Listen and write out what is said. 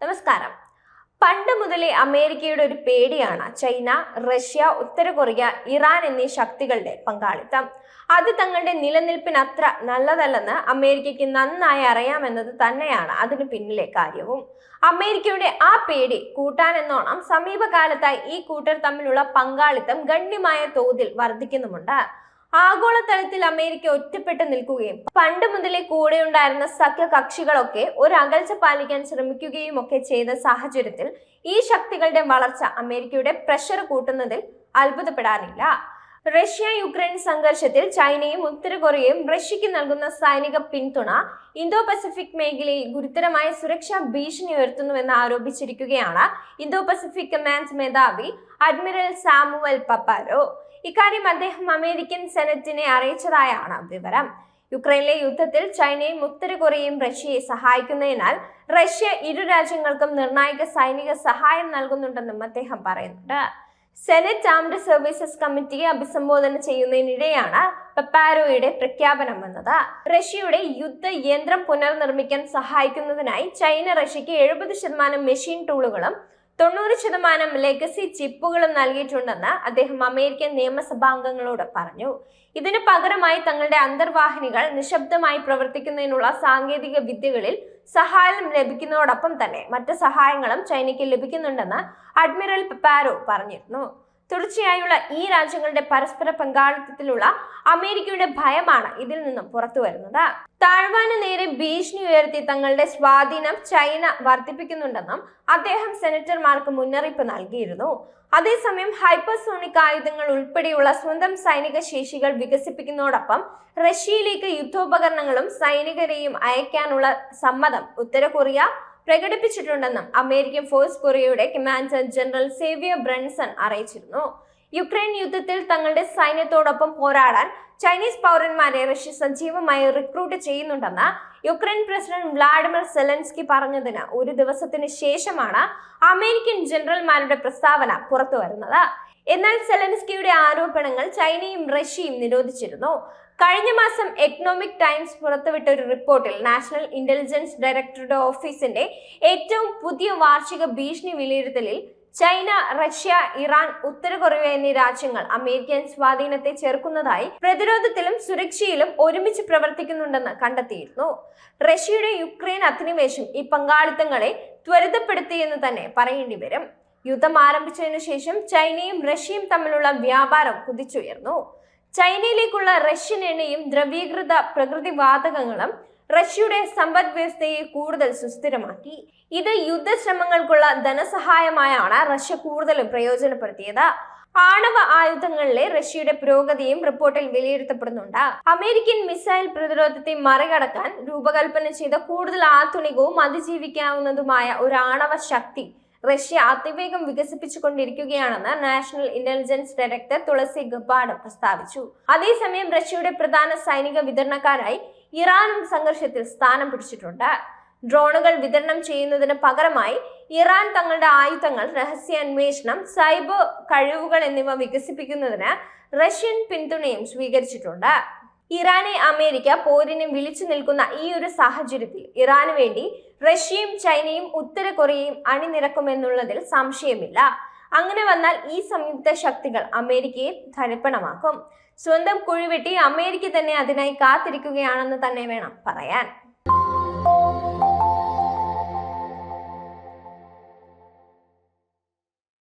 നമസ്കാരം. പണ്ട് മുതലേ അമേരിക്കയുടെ ഒരു പേടിയാണ് ചൈന റഷ്യ ഉത്തര കൊറിയ ഇറാൻ എന്നീ ശക്തികളുടെ പങ്കാളിത്തം. അത് തങ്ങളുടെ നിലനിൽപ്പിന് അത്ര നല്ലതല്ലെന്ന് അമേരിക്കയ്ക്ക് നന്നായി അറിയാമെന്നത് തന്നെയാണ് അതിന് പിന്നിലെ കാര്യവും. അമേരിക്കയുടെ ആ പേടി കൂട്ടാനെന്നോണം സമീപകാലത്തായി ഈ കൂട്ടർ തമ്മിലുള്ള പങ്കാളിത്തം ഗണ്യമായ തോതിൽ വർദ്ധിക്കുന്നുമുണ്ട്. ആഗോളതലത്തിൽ അമേരിക്ക ഒറ്റപ്പെട്ട് നിൽക്കുകയും പണ്ട് മുതലേ കൂടെയുണ്ടായിരുന്ന സഖ്യ കക്ഷികളൊക്കെ ഒരു അകൽച്ച പാലിക്കാൻ ശ്രമിക്കുകയും ഒക്കെ ചെയ്ത സാഹചര്യത്തിൽ ഈ ശക്തികളുടെ വളർച്ച അമേരിക്കയുടെ പ്രഷർ കൂട്ടുന്നതിൽ അത്ഭുതപ്പെടാറില്ല. റഷ്യ യുക്രൈൻ സംഘർഷത്തിൽ ചൈനയും ഉത്തര കൊറിയയും റഷ്യക്ക് നൽകുന്ന സൈനിക പിന്തുണ ഇന്തോ പസഫിക് മേഖലയിൽ ഗുരുതരമായ സുരക്ഷാ ഭീഷണി ഉയർത്തുന്നുവെന്ന് ആരോപിച്ചിരിക്കുകയാണ് ഇന്തോ പസഫിക് കമാൻഡ് മേധാവി അഡ്മിറൽ സാമുവൽ പപ്പാരോ. ഇക്കാര്യം അദ്ദേഹം അമേരിക്കൻ സെനറ്റിനെ അറിയിച്ചതായാണ് വിവരം. യുക്രൈനിലെ യുദ്ധത്തിൽ ചൈനയും ഉത്തര കൊറിയയും റഷ്യയെ സഹായിക്കുന്നതിനാൽ റഷ്യ ഇരു രാജ്യങ്ങൾക്കും നിർണായക സൈനിക സഹായം നൽകുന്നുണ്ടെന്നും അദ്ദേഹം പറയുന്നുണ്ട്. സെനറ്റ് ആംഡ് സർവീസസ് കമ്മിറ്റിയെ അഭിസംബോധന ചെയ്യുന്നതിനിടെയാണ് പെപ്പാരോയുടെ പ്രഖ്യാപനം വന്നത്. റഷ്യയുടെ യുദ്ധ യന്ത്രം പുനർനിർമ്മിക്കാൻ സഹായിക്കുന്നതിനായി ചൈന റഷ്യയ്ക്ക് എഴുപത് ശതമാനം മെഷീൻ ടൂളുകളും തൊണ്ണൂറ് ശതമാനം ലെഗസി ചിപ്പുകളും നൽകിയിട്ടുണ്ടെന്ന് അദ്ദേഹം അമേരിക്കൻ നിയമസഭാംഗങ്ങളോട് പറഞ്ഞു. ഇതിന് പകരമായി തങ്ങളുടെ അന്തർവാഹിനികൾ നിശബ്ദമായി പ്രവർത്തിക്കുന്നതിനുള്ള സാങ്കേതിക വിദ്യകളിൽ സഹായം ലഭിക്കുന്നതോടൊപ്പം തന്നെ മറ്റ് സഹായങ്ങളും ചൈനയ്ക്ക് ലഭിക്കുന്നുണ്ടെന്ന് അഡ്മിറൽ പെപ്പാരോ പറഞ്ഞിരുന്നു. തുടർച്ചയായുള്ള ഈ രാജ്യങ്ങളുടെ പരസ്പര പങ്കാളിത്തത്തിലുള്ള അമേരിക്കയുടെ ഭയമാണ് ഇതിൽ നിന്നും പുറത്തു വരുന്നത്. താഴ്വാന് നേരെ ഭീഷണി ഉയർത്തി തങ്ങളുടെ സ്വാധീനം ചൈന വർദ്ധിപ്പിക്കുന്നുണ്ടെന്നും അദ്ദേഹം സെനറ്റർമാർക്ക് മുന്നറിയിപ്പ് നൽകിയിരുന്നു. അതേസമയം ഹൈപ്പർസോണിക് ആയുധങ്ങൾ ഉൾപ്പെടെയുള്ള സ്വന്തം സൈനിക ശേഷികൾ വികസിപ്പിക്കുന്നതോടൊപ്പം റഷ്യയിലേക്ക് യുദ്ധോപകരണങ്ങളും സൈനികരെയും അയക്കാനുള്ള സമ്മതം ഉത്തര കൊറിയ പ്രകടിപ്പിച്ചിട്ടുണ്ടെന്നും അമേരിക്കൻ ഫോഴ്സ് കൊറിയയുടെ കമാൻഡർ ജനറൽ സേവിയർ ബ്രൺസൺ അറിയിച്ചിരുന്നു. യുക്രൈൻ യുദ്ധത്തിൽ തങ്ങളുടെ സൈന്യത്തോടൊപ്പം പോരാടാൻ ചൈനീസ് പൗരന്മാരെ റഷ്യ സജീവമായി റിക്രൂട്ട് ചെയ്യുന്നുണ്ടെന്ന് യുക്രൈൻ പ്രസിഡന്റ് വ്ളാഡിമിർ സെലൻസ്കി പറഞ്ഞതിന് ഒരു ദിവസത്തിന് ശേഷമാണ് അമേരിക്കൻ ജനറൽമാരുടെ പ്രസ്താവന പുറത്തുവരുന്നത്. എന്നാൽ സെലൻസ്കിയുടെ ആരോപണങ്ങൾ ചൈനയും റഷ്യയും നിരോധിച്ചിരുന്നു. കഴിഞ്ഞ മാസം എക്കണോമിക് ടൈംസ് പുറത്തുവിട്ട ഒരു റിപ്പോർട്ടിൽ നാഷണൽ ഇന്റലിജൻസ് ഡയറക്ടറുടെ ഓഫീസിന്റെ ഏറ്റവും പുതിയ വാർഷിക ഭീഷണി വിലയിരുത്തലിൽ ചൈന റഷ്യ ഇറാൻ ഉത്തര കൊറിയ എന്നീ രാജ്യങ്ങൾ അമേരിക്കൻ സ്വാധീനത്തെ ചെറുക്കുന്നതായി പ്രതിരോധത്തിലും സുരക്ഷയിലും ഒരുമിച്ച് പ്രവർത്തിക്കുന്നുണ്ടെന്ന് കണ്ടെത്തിയിരുന്നു. റഷ്യയുടെ യുക്രൈൻ അധിനിവേശം ഈ പങ്കാളിത്തങ്ങളെ ത്വരിതപ്പെടുത്തിയെന്ന് തന്നെ പറയേണ്ടി വരും. യുദ്ധം ആരംഭിച്ചതിനു ശേഷം ചൈനയും റഷ്യയും തമ്മിലുള്ള വ്യാപാരം കുതിച്ചുയർന്നു. ചൈനയിലേക്കുള്ള റഷ്യൻ എണ്ണയും ദ്രവീകൃത പ്രകൃതി വാതകങ്ങളും റഷ്യയുടെ സമ്പദ് വ്യവസ്ഥയെ കൂടുതൽ സുസ്ഥിരമാക്കി. ഇത് യുദ്ധശ്രമങ്ങൾക്കുള്ള ധനസഹായമായാണ് റഷ്യ കൂടുതലും പ്രയോജനപ്പെടുത്തിയത്. ആണവ ആയുധങ്ങളിലെ റഷ്യയുടെ പുരോഗതിയും റിപ്പോർട്ടിൽ വിലയിരുത്തപ്പെടുന്നുണ്ട്. അമേരിക്കൻ മിസൈൽ പ്രതിരോധത്തെ മറികടക്കാൻ രൂപകൽപ്പന ചെയ്ത കൂടുതൽ ആധുനികവും അതിജീവിക്കാവുന്നതുമായ ഒരു ആണവ ശക്തി റഷ്യ അതിവേഗം വികസിപ്പിച്ചുകൊണ്ടിരിക്കുകയാണെന്ന് national intelligence director Tulsi Gabbard പ്രസ്താവിച്ചു. അതേസമയം റഷ്യയുടെ പ്രധാന സൈനിക വിതരണക്കാരായി ഇറാനും സംഘർഷത്തിൽ സ്ഥാനം പിടിച്ചിട്ടുണ്ട്. ഡ്രോണുകൾ വിതരണം ചെയ്യുന്നതിന് പകരമായി ഇറാൻ തങ്ങളുടെ ആയുധങ്ങൾ രഹസ്യാന്വേഷണം സൈബർ കഴിവുകൾ എന്നിവ വികസിപ്പിക്കുന്നതിന് റഷ്യൻ പിന്തുണയും സ്വീകരിച്ചിട്ടുണ്ട്. ഇറാനെ അമേരിക്ക പോരിന് വിളിച്ചു നിൽക്കുന്ന ഈ ഒരു സാഹചര്യത്തിൽ ഇറാന് വേണ്ടി റഷ്യയും ചൈനയും ഉത്തര കൊറിയയും അണിനിരക്കുമെന്നുള്ളതിൽ സംശയമില്ല. അങ്ങനെ വന്നാൽ ഈ സംയുക്ത ശക്തികൾ അമേരിക്കയെ ധരിപ്പണമാക്കും. സ്വന്തം കുഴിവെട്ടി അമേരിക്ക തന്നെ അതിനായി കാത്തിരിക്കുകയാണെന്ന് തന്നെ വേണം പറയാൻ.